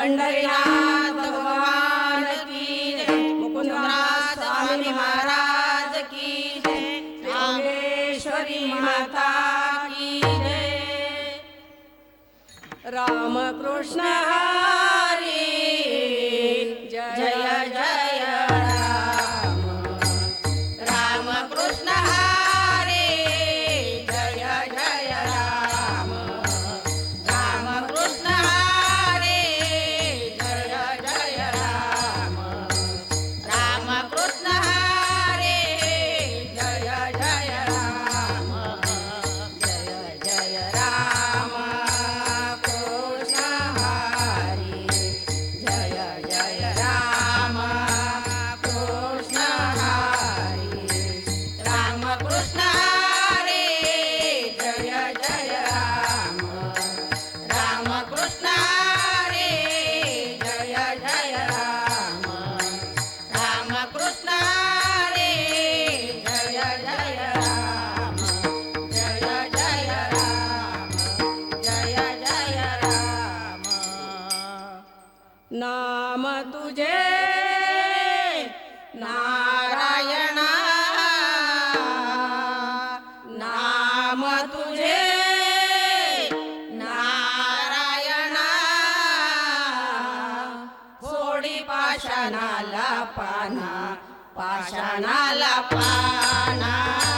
पंढरीनाथ भगवान की जय. मुकुंदराज स्वामी महाराज की जय. रामेश्वरी माता की जय. रामकृष्ण तुझे. नारायणा नाम तुझे. नारायण थोडी पाषाणाला पाना पाषाणाला पाना.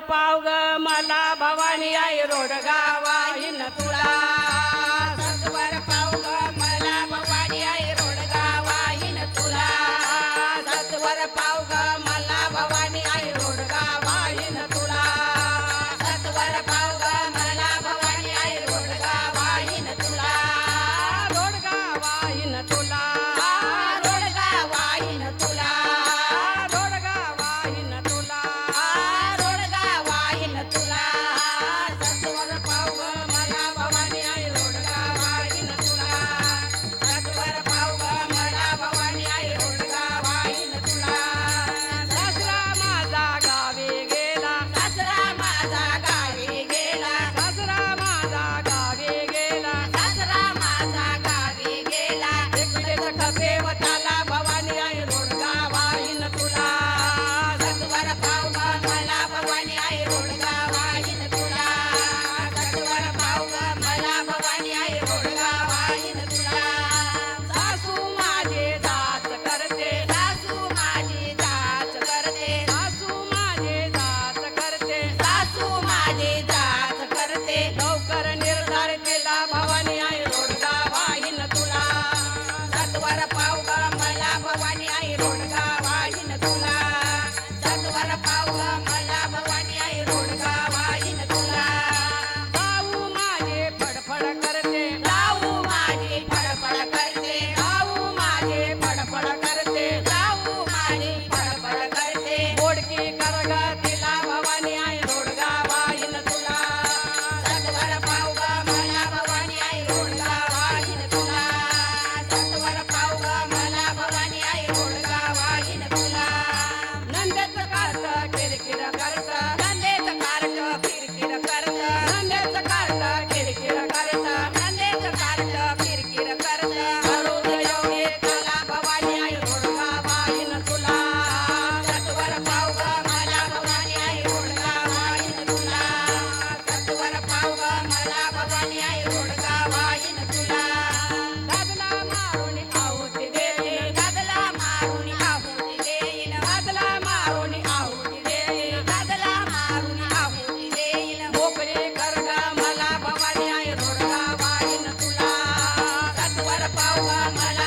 पाव ग मला भवानी आई रोडगा wa mala.